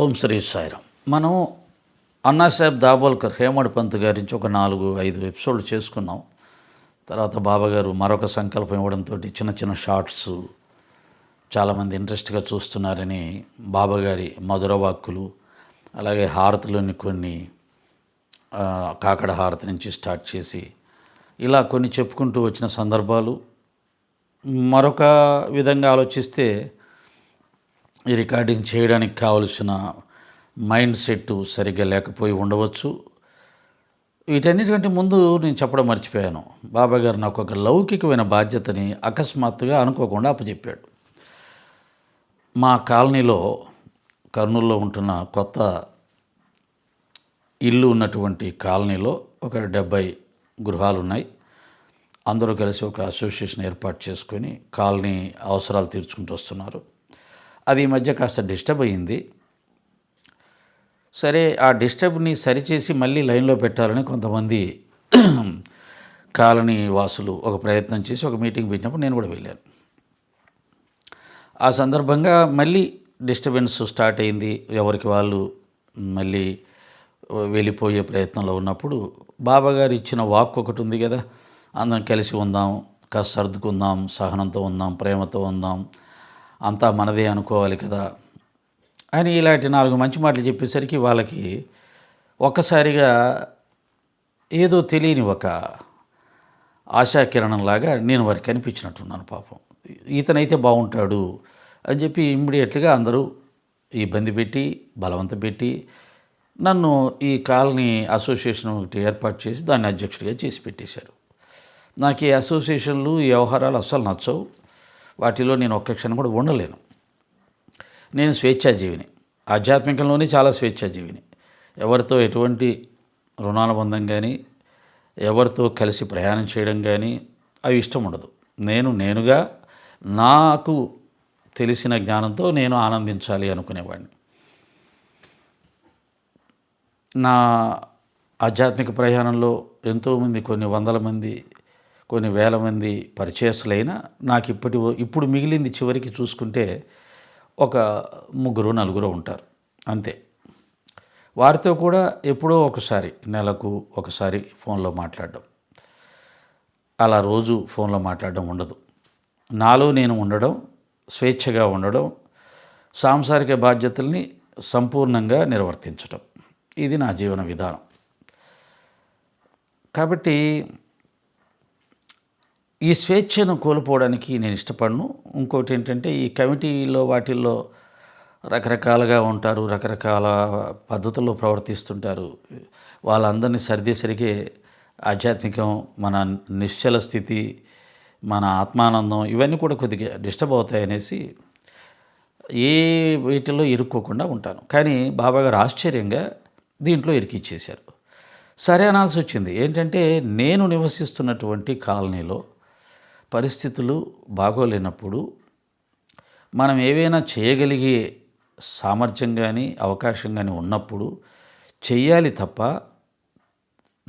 ఓం శ్రీ సాయిరామ్. మనం అన్నాసాహెబ్ దాబోల్కర్ హేమడ్ పంత్ గారి నుంచి ఒక నాలుగు ఐదు ఎపిసోడ్లు చేసుకున్నాం. తర్వాత బాబాగారు మరొక సంకల్పం ఇవ్వడంతో చిన్న చిన్న షార్ట్స్ చాలామంది ఇంట్రెస్ట్గా చూస్తున్నారని బాబాగారి మధుర వాక్కులు అలాగే హారతిలోని కొన్ని కాకడ హారతి నుంచి స్టార్ట్ చేసి ఇలా కొన్ని చెప్పుకుంటూ వచ్చిన సందర్భాలు. మరొక విధంగా ఆలోచిస్తే ఈ రికార్డింగ్ చేయడానికి కావలసిన మైండ్ సెట్ సరిగ్గా లేకపోయి ఉండవచ్చు. వీటన్నిటికంటే ముందు నేను చెప్పడం మర్చిపోయాను. బాబా గారు నాకు ఒక లౌకికమైన బాధ్యతని అకస్మాత్తుగా అనుకోకుండా అప్పచెప్పాడు మా కాలనీలో కర్నూలులో ఉంటున్న కొత్త ఇల్లు ఉన్నటువంటి కాలనీలో ఒక డెబ్బై గృహాలు ఉన్నాయి అందరూ కలిసి ఒక అసోసియేషన్ ఏర్పాటు చేసుకొని కాలనీ అవసరాలు తీర్చుకుంటూ వస్తున్నారు. అది ఈ మధ్య కాస్త డిస్టర్బ్ అయింది సరే ఆ డిస్టర్బ్ని సరిచేసి మళ్ళీ లైన్లో పెట్టాలని కొంతమంది కాలనీ వాసులు ఒక ప్రయత్నం చేసి ఒక మీటింగ్ పెట్టినప్పుడు నేను కూడా వెళ్ళాను. ఆ సందర్భంగా మళ్ళీ డిస్టర్బెన్స్ స్టార్ట్ అయింది. ఎవరికి వాళ్ళు మళ్ళీ వెళ్ళిపోయే ప్రయత్నంలో ఉన్నప్పుడు బాబాగారు ఇచ్చిన వాక్ ఒకటి ఉంది కదా అందరం కలిసి ఉందాం కాస్త సర్దుకుందాం సహనంతో ఉందాం ప్రేమతో ఉందాం అంతా మనదే అనుకోవాలి కదా అని ఇలాంటి నాలుగు మంచి మాటలు చెప్పేసరికి వాళ్ళకి ఒక్కసారిగా ఏదో తెలియని ఒక ఆశాకిరణంలాగా నేను వారికి కనిపించినట్టున్నాను పాపం. ఇతనైతే బాగుంటాడు అని చెప్పి ఇమ్మీడియట్గా అందరూ ఇబ్బంది పెట్టి బలవంత పెట్టి నన్ను ఈ కాలనీ అసోసియేషన్ ఒకటి ఏర్పాటు చేసి దాన్ని అధ్యక్షుడిగా చేసి పెట్టేశారు. నాకు ఈ అసోసియేషన్లు ఈ వ్యవహారాలు అస్సలు నచ్చవు. వాటిలో నేను ఒక్క క్షణం కూడా ఉండలేను. నేను స్వేచ్ఛాజీవిని. ఆధ్యాత్మికంలోనే చాలా స్వేచ్ఛాజీవిని. ఎవరితో ఎటువంటి రుణానుబంధం కానీ ఎవరితో కలిసి ప్రయాణం చేయడం కానీ అవి ఇష్టం ఉండదు. నేను నేనుగా నాకు తెలిసిన జ్ఞానంతో నేను ఆనందించాలి అనుకునేవాడిని. నా ఆధ్యాత్మిక ప్రయాణంలో ఎంతోమంది కొన్ని వందల మంది కొన్ని వేల మంది పరిచయస్తులైన నాకు ఇప్పటి ఇప్పుడు మిగిలింది చివరికి చూసుకుంటే ఒక ముగ్గురు నలుగురు ఉంటారు. అంతే. వారితో కూడా ఎప్పుడో ఒకసారి నెలకు ఒకసారి ఫోన్లో మాట్లాడడం. అలా రోజు ఫోన్లో మాట్లాడడం ఉండదు. నాలో నేను ఉండడం స్వేచ్ఛగా ఉండడం సాంసారిక బాధ్యతల్ని సంపూర్ణంగా నిర్వర్తించడం ఇది నా జీవన విధానం. కాబట్టి ఈ స్వేచ్ఛను కోల్పోవడానికి నేను ఇష్టపడను. ఇంకోటి ఏంటంటే ఈ కమిటీలో వాటిల్లో రకరకాలుగా ఉంటారు రకరకాల పద్ధతుల్లో ప్రవర్తిస్తుంటారు. వాళ్ళందరినీ సరిదేసరికే ఆధ్యాత్మికం మన నిశ్చల స్థితి మన ఆత్మానందం ఇవన్నీ కూడా కొద్దిగా డిస్టర్బ్ అవుతాయి అనేసి ఏ వీటిలో ఇరుక్కోకుండా ఉంటాను. కానీ బాబాగారు ఆశ్చర్యంగా దీంట్లో ఇరికిచ్చేశారు. సరే అనాల్సి వచ్చింది. ఏంటంటే నేను నివసిస్తున్నటువంటి కాలనీలో పరిస్థితులు బాగోలేనప్పుడు మనం ఏవైనా చేయగలిగే సామర్థ్యం కానీ అవకాశం కానీ ఉన్నప్పుడు చెయ్యాలి తప్ప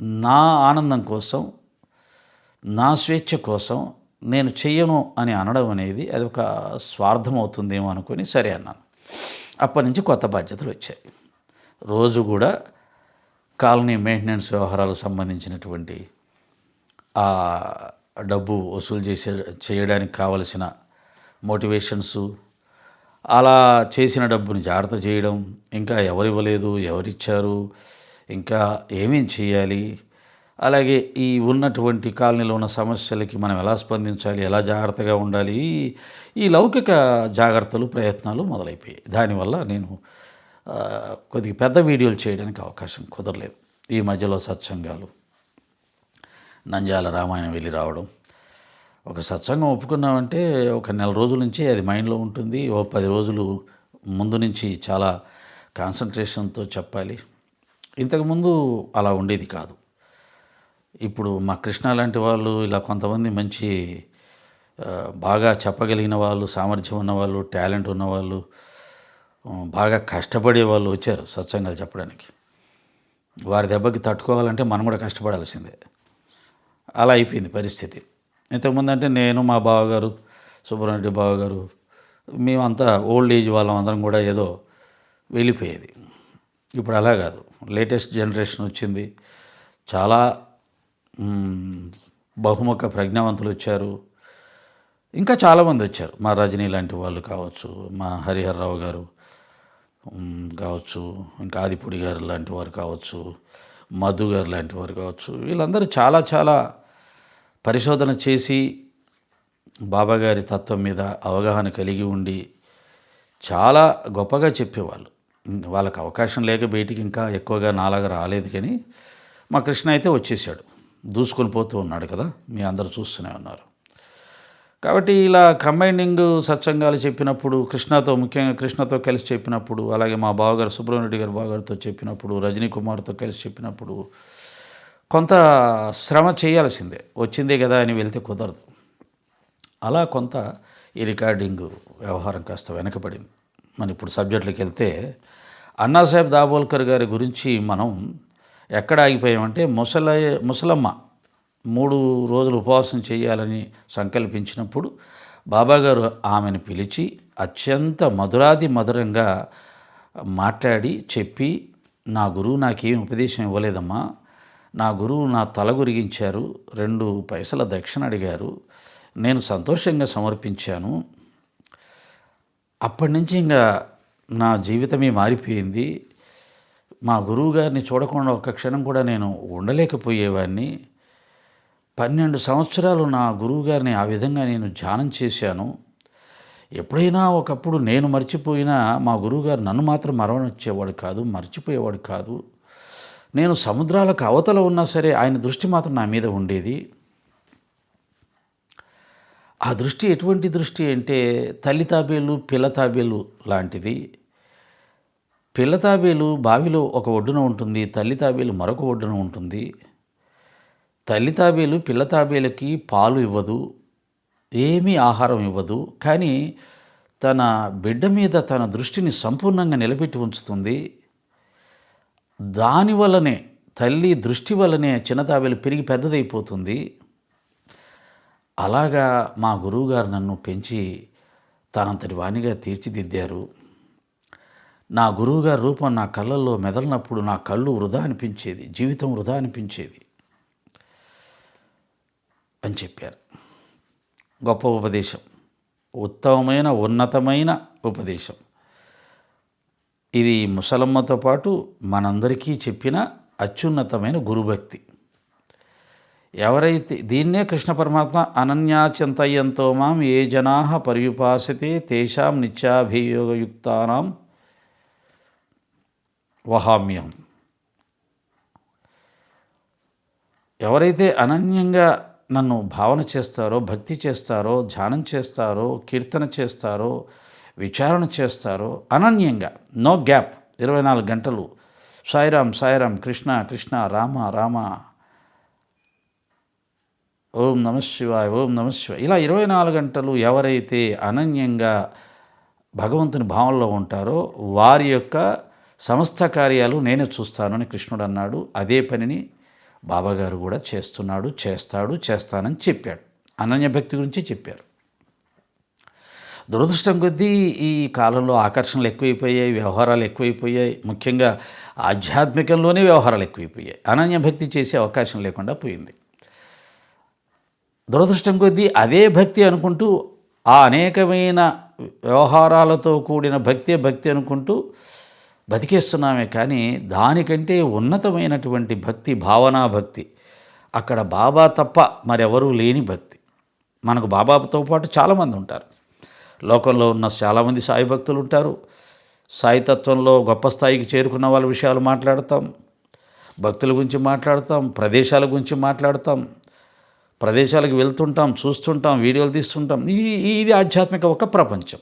నా ఆనందం కోసం నా స్వేచ్ఛ కోసం నేను చెయ్యను అని అనడం అనేది అది ఒక స్వార్థం అవుతుందేమో అనుకొని సరే అన్నాను. అప్పటి నుంచి కొత్త బాధ్యతలు వచ్చాయి. రోజు కూడా కాలనీ మెయింటెనెన్స్ వ్యవహారాలకు సంబంధించినటువంటి డబ్బు వసూలు చేసే చేయడానికి కావలసిన మోటివేషన్స్ అలా చేసిన డబ్బుని జాగ్రత్త చేయడం ఇంకా ఎవరు ఇవ్వలేదు ఎవరిచ్చారు ఇంకా ఏమేం చేయాలి అలాగే ఈ ఉన్నటువంటి కాలనీలో ఉన్న సమస్యలకి మనం ఎలా స్పందించాలి ఎలా జాగ్రత్తగా ఉండాలి ఈ- ఈ లౌకిక జాగ్రత్తలు ప్రయత్నాలు మొదలైపోయాయి. దానివల్ల నేను కొద్దిగా పెద్ద వీడియోలు చేయడానికి అవకాశం కుదరలేదు. ఈ మధ్యలో సత్సంగాలు నంజాల రామాయణం వెళ్ళి రావడం. ఒక సత్సంగం ఒప్పుకున్నామంటే ఒక నెల రోజుల నుంచి అది మైండ్లో ఉంటుంది. ఓ పది రోజులు ముందు నుంచి చాలా కాన్సన్ట్రేషన్తో చెప్పాలి. ఇంతకుముందు అలా ఉండేది కాదు. ఇప్పుడు మా కృష్ణ లాంటి వాళ్ళు ఇలా కొంతమంది మంచి బాగా చెప్పగలిగిన వాళ్ళు సామర్థ్యం ఉన్నవాళ్ళు టాలెంట్ ఉన్నవాళ్ళు బాగా కష్టపడే వాళ్ళు వచ్చారు సత్సంగాలు చెప్పడానికి. వారి దెబ్బకి తట్టుకోవాలంటే మనం కూడా కష్టపడాల్సిందే. అలా అయిపోయింది పరిస్థితి. ఇంతకుముందు అంటే నేను మా బావగారు సుబ్రహ్మణ్య బావగారు మేమంతా ఓల్డ్ ఏజ్ వాళ్ళం అందరం కూడా ఏదో వెళ్ళిపోయేది. ఇప్పుడు అలా కాదు. లేటెస్ట్ జనరేషన్ వచ్చింది. చాలా బహుముఖ ప్రజ్ఞావంతులు వచ్చారు. ఇంకా చాలామంది వచ్చారు. మా రజనీ లాంటి వాళ్ళు కావచ్చు మా హరిహర్రావు గారు కావచ్చు ఇంకా ఆదిపూడి గారు లాంటి వారు కావచ్చు మధు గారు లాంటి వారు కావచ్చు. వీళ్ళందరూ చాలా చాలా పరిశోధన చేసి బాబాగారి తత్వం మీద అవగాహన కలిగి ఉండి చాలా గొప్పగా చెప్పేవాళ్ళు. వాళ్ళకి అవకాశం లేక బయటికి ఇంకా ఎక్కువగా నాలాగా రాలేదు కానీ మా కృష్ణ అయితే వచ్చేసాడు. దూసుకొని పోతూ ఉన్నాడు కదా. మీ అందరూ చూస్తూనే ఉన్నారు. కాబట్టి ఇలా కంబైనింగ్ సత్సంగాలు చెప్పినప్పుడు కృష్ణతో ముఖ్యంగా కృష్ణతో కలిసి చెప్పినప్పుడు అలాగే మా బావగారు సుబ్రహ్మణ్యుడి గారి బావగారితో చెప్పినప్పుడు రజనీ కుమార్తో కలిసి చెప్పినప్పుడు కొంత శ్రమ చేయాల్సిందే. వచ్చిందే కదా అని వెళ్తే కుదరదు. అలా కొంత ఈ రికార్డింగ్ వ్యవహారం కాస్త వెనకబడింది. మన ఇప్పుడు సబ్జెక్టులకు వెళ్తే అన్నాసాహెబ్ దాబోల్కర్ గారి గురించి మనం ఎక్కడ ఆగిపోయామంటే ముసల ముసలమ్మ మూడు రోజులు ఉపవాసం చేయాలని సంకల్పించినప్పుడు బాబాగారు ఆమెను పిలిచి అత్యంత మధురాది మధురంగా మాట్లాడి చెప్పి నా గురువు నాకేం ఉపదేశం ఇవ్వలేదమ్మా. నా గురువు నా తల గురిగించారు. రెండు పైసల దక్షిణ అడిగారు. నేను సంతోషంగా సమర్పించాను. అప్పటి నుంచి ఇంకా నా జీవితమే మారిపోయింది. మా గురువు గారిని చూడకుండా ఒక్క క్షణం కూడా నేను ఉండలేకపోయేవాడిని. పన్నెండు సంవత్సరాలు నా గురువుగారిని ఆ విధంగా నేను ధ్యానం చేశాను. ఎప్పుడైనా ఒకప్పుడు నేను మర్చిపోయినా మా గురువుగారు నన్ను మాత్రం మరవనిచ్చేవాడు కాదు మర్చిపోయేవాడు కాదు. నేను సముద్రాలకు అవతల ఉన్నా సరే ఆయన దృష్టి మాత్రం నా మీద ఉండేది. ఆ దృష్టి ఎటువంటి దృష్టి అంటే తల్లి తాబేలు పిల్ల తాబేలు లాంటిది. పిల్ల తాబేలు బావిలో ఒక ఒడ్డున ఉంటుంది తల్లి తాబేలు మరొక ఒడ్డున ఉంటుంది. తల్లి తాబేలు పిల్ల తాబేలకి పాలు ఇవ్వదు ఏమీ ఆహారం ఇవ్వదు కానీ తన బిడ్డ మీద తన దృష్టిని సంపూర్ణంగా నిలబెట్టి ఉంచుతుంది. దానివల్లనే తల్లి దృష్టి వల్లనే చిన్న తాబేలు పెరిగి పెద్దదైపోతుంది. అలాగా మా గురువుగారు నన్ను పెంచి తనంతటి వాణిగా తీర్చిదిద్దారు. నా గురువుగారి రూపం నా కళ్ళల్లో మెదలినప్పుడు నా కళ్ళు వృధా అనిపించేది జీవితం వృధా అనిపించేది. అని చెప్పారు. గొప్ప ఉపదేశం. ఉత్తమమైన ఉన్నతమైన ఉపదేశం. ఇది ముసలమ్మతో పాటు మనందరికీ చెప్పిన అత్యున్నతమైన గురుభక్తి. ఎవరైతే దీన్నే కృష్ణ పరమాత్మ అనన్యాచింతయంతో మాం ఏ జనా పర్యుపాసతే తేషాం నిత్యాభియోగయుక్తానాం వహామ్యం ఎవరైతే అనన్యంగా నన్ను భావన చేస్తారో భక్తి చేస్తారో ధ్యానం చేస్తారో కీర్తన చేస్తారో విచారణ చేస్తారో అనన్యంగా నో గ్యాప్ ఇరవై నాలుగు గంటలు. సాయిరామ్ సాయిరామ్ కృష్ణ కృష్ణ రామ రామ. ఓం నమ శివాయ ఓం నమ శివాయ. ఇలా ఇరవై నాలుగు గంటలు ఎవరైతే అనన్యంగా భగవంతుని భావంలో ఉంటారో వారి యొక్క సమస్త కార్యాలు నేనే చూస్తానని కృష్ణుడు అన్నాడు. అదే పనిని బాబాగారు కూడా చేస్తున్నాడు చేస్తాడు చేస్తానని చెప్పాడు. అనన్య భక్తి గురించి చెప్పారు. దురదృష్టం కొద్దీ ఈ కాలంలో ఆకర్షణలు ఎక్కువైపోయాయి వ్యవహారాలు ఎక్కువైపోయాయి. ముఖ్యంగా ఆధ్యాత్మికంలోనే వ్యవహారాలు ఎక్కువైపోయాయి. అనన్య భక్తి చేసే అవకాశం లేకుండా పోయింది. దురదృష్టం కొద్దీ అదే భక్తి అనుకుంటూ ఆ అనేకమైన వ్యవహారాలతో కూడిన భక్తే భక్తి అనుకుంటూ బతికేస్తున్నామే కానీ దానికంటే ఉన్నతమైనటువంటి భక్తి భావనా భక్తి. అక్కడ బాబా తప్ప మరెవరూ లేని భక్తి. మనకు బాబాతో పాటు చాలామంది ఉంటారు. లోకంలో ఉన్న చాలామంది సాయి భక్తులు ఉంటారు. సాయితత్వంలో గొప్ప స్థాయికి చేరుకున్న వాళ్ళ విషయాలు మాట్లాడతాం. భక్తుల గురించి మాట్లాడతాం ప్రదేశాల గురించి మాట్లాడతాం. ప్రదేశాలకు వెళ్తుంటాం చూస్తుంటాం వీడియోలు తీస్తుంటాం. ఇది ఇది ఆధ్యాత్మిక ఒక ప్రపంచం.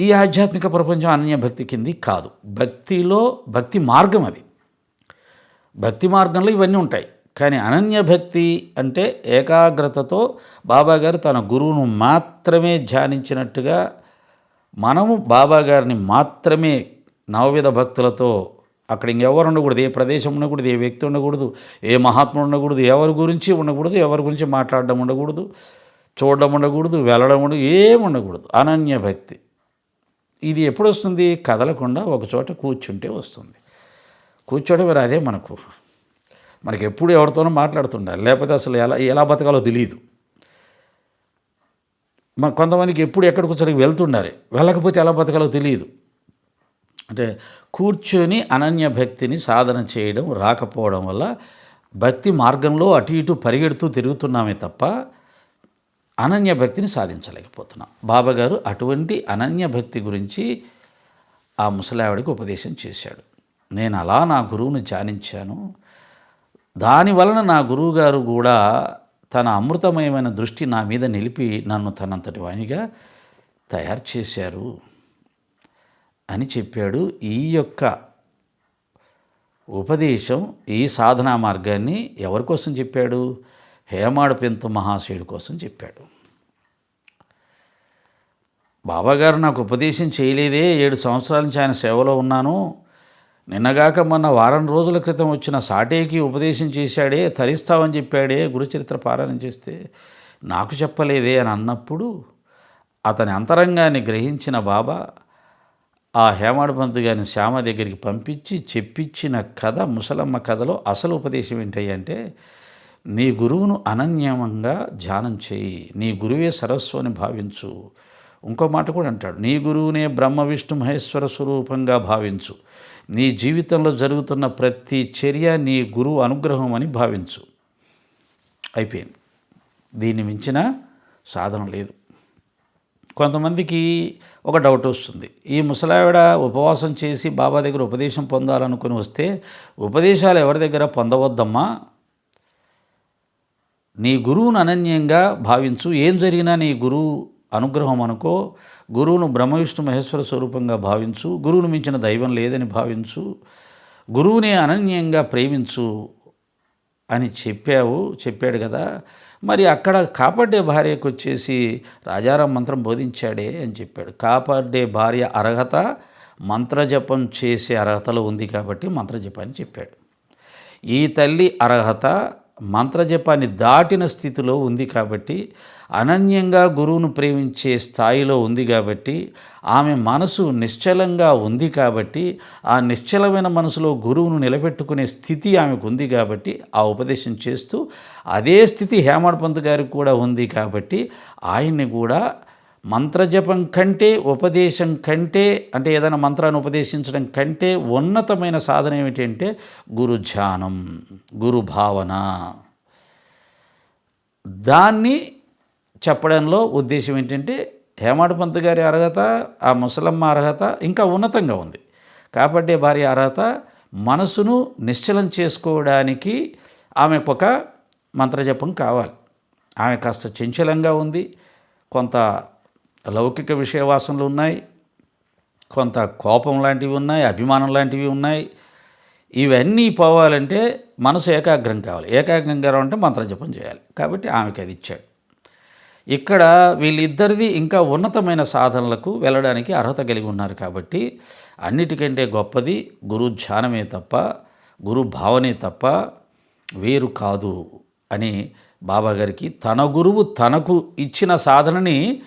ఈ ఆధ్యాత్మిక ప్రపంచం అనన్య భక్తి కింది కాదు. భక్తిలో భక్తి మార్గం అది. భక్తి మార్గంలో ఇవన్నీ ఉంటాయి. కానీ అనన్య భక్తి అంటే ఏకాగ్రతతో బాబా గారు తన గురువును మాత్రమే ధ్యానించినట్టుగా మనము బాబా గారిని మాత్రమే నవవిధ భక్తులతో అక్కడ ఇంకెవరు ఉండకూడదు. ఏ ప్రదేశం ఉండకూడదు. ఏ వ్యక్తి ఉండకూడదు. ఏ మహాత్ముడు ఉండకూడదు. ఎవరి గురించి ఉండకూడదు. ఎవరి గురించి మాట్లాడడం ఉండకూడదు. చూడడం ఉండకూడదు. వెళ్ళడం ఉండదు ఏమి ఉండకూడదు. అనన్య భక్తి. ఇది ఎప్పుడు వస్తుంది కదలకుండా ఒకచోట కూర్చుంటే వస్తుంది. కూర్చోవడం మరి అదే మనకు. మనకి ఎప్పుడు ఎవరితోనో మాట్లాడుతుండాలి. లేకపోతే అసలు ఎలా ఎలా బతకాలో తెలియదు మా కొంతమందికి ఎప్పుడు ఎక్కడికి వచ్చరికి వెళ్తుండాలి. వెళ్ళకపోతే ఎలా బతకాలో తెలియదు అంటే కూర్చొని అనన్య భక్తిని సాధన చేయడం రాకపోవడం వల్ల భక్తి మార్గంలో అటు ఇటు పరిగెడుతూ తిరుగుతున్నామే తప్ప అనన్య భక్తిని సాధించలేకపోతున్నాం. బాబాగారు అటువంటి అనన్య భక్తి గురించి ఆ ముసలావిడికి ఉపదేశం చేశాడు. నేను అలా నా గురువును ధ్యానించాను. దాని వలన నా గురువుగారు కూడా తన అమృతమయమైన దృష్టి నా మీద నిలిపి నన్ను తనంతటి వానిగా తయారు చేశారు అని చెప్పాడు. ఈ యొక్క ఉపదేశం ఈ సాధనా మార్గాన్ని ఎవరి కోసం చెప్పాడు? హేమాడు పెంతు మహాశయుడి కోసం చెప్పాడు. బాబాగారు నాకు ఉపదేశం చేయలేదే ఏడు సంవత్సరాల నుంచి ఆయన సేవలో ఉన్నాను. నిన్నగాక మొన్న వారం రోజుల క్రితం వచ్చిన సాటేకి ఉపదేశం చేశాడే తరిస్తావని చెప్పాడే గురుచరిత్ర పారాయణం చేస్తే నాకు చెప్పలేదే అని అన్నప్పుడు అతని అంతరంగాన్ని గ్రహించిన బాబా ఆ హేమాడు పంతు గారిని శ్యామ దగ్గరికి పంపించి చెప్పించిన కథ ముసలమ్మ కథలో అసలు ఉపదేశం ఏంటంటే నీ గురువును అనన్యమంగా ధ్యానం చేయి. నీ గురువే సరస్సు అని భావించు. ఇంకో మాట కూడా అంటాడు నీ గురువునే బ్రహ్మ విష్ణు మహేశ్వర స్వరూపంగా భావించు. నీ జీవితంలో జరుగుతున్న ప్రతి చర్య నీ గురువు అనుగ్రహం అని భావించు. అయిపోయింది. దీన్ని మించిన సాధన లేదు. కొంతమందికి ఒక డౌట్ వస్తుంది. ఈ ముసలావిడ ఉపవాసం చేసి బాబా దగ్గర ఉపదేశం పొందాలనుకుని వస్తే ఉపదేశాలు ఎవరి దగ్గర పొందవద్దమ్మా? నీ గురువును అనన్యంగా భావించు. ఏం జరిగినా నీ గురువు అనుగ్రహం అనుకో. గురువును బ్రహ్మ విష్ణు మహేశ్వర స్వరూపంగా భావించు. గురువును మించిన దైవం లేదని భావించు. గురువునే అనన్యంగా ప్రేమించు అని చెప్పావు. చెప్పాడు కదా. మరి అక్కడ కాపాడే భార్యకు వచ్చేసి రాజారాం మంత్రం బోధించాడే అని చెప్పాడు. కాపాడే భార్య అర్హత మంత్రజపం చేసే అర్హతలో ఉంది కాబట్టి మంత్రజపాన్ని చెప్పాడు. ఈ తల్లి అర్హత మంత్రజపాన్ని దాటిన స్థితిలో ఉంది కాబట్టి అనన్యంగా గురువును ప్రేమించే స్థాయిలో ఉంది కాబట్టి ఆమె మనసు నిశ్చలంగా ఉంది కాబట్టి ఆ నిశ్చలమైన మనసులో గురువును నిలబెట్టుకునే స్థితి ఆమెకు ఉంది కాబట్టి ఆ ఉపదేశం చేస్తూ అదే స్థితి హేమడ్ పంత్ గారికి కూడా ఉంది కాబట్టి ఆయన్ని కూడా మంత్రజపం కంటే ఉపదేశం కంటే అంటే ఏదైనా మంత్రాన్ని ఉపదేశించడం కంటే ఉన్నతమైన సాధన ఏమిటంటే గురు ధ్యానం గురు భావన. దాన్ని చెప్పడంలో ఉద్దేశం ఏంటంటే హేమాడు పంత్ గారి అర్హత ఆ ముసలమ్మ అర్హత ఇంకా ఉన్నతంగా ఉంది. కాబట్టి భార్య అర్హత మనసును నిశ్చలం చేసుకోవడానికి ఆమెకు ఒక మంత్రజపం కావాలి. ఆమె కాస్త చంచలంగా ఉంది కొంత లౌకిక విషయవాసనలు ఉన్నాయి. కొంత కోపం లాంటివి ఉన్నాయి అభిమానం లాంటివి ఉన్నాయి. ఇవన్నీ పోవాలంటే మనసు ఏకాగ్రం కావాలి. ఏకాగ్రంగా అంటే మంత్రజపం చేయాలి. కాబట్టి ఆమెకి అది ఇచ్చాడు. ఇక్కడ వీళ్ళిద్దరిది ఇంకా ఉన్నతమైన సాధనలకు వెళ్ళడానికి అర్హత కలిగి ఉన్నారు కాబట్టి అన్నిటికంటే గొప్పది గురు ధ్యానమే తప్ప గురు భావనే తప్ప వేరు కాదు అని బాబాగారికి తన గురువు తనకు ఇచ్చిన సాధనని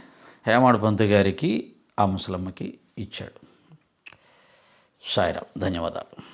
హేమాడు పంత్ గారికి ఆ ముసలమ్మకి ఇచ్చాడు. సాయిరామ్ ధన్యవాదాలు.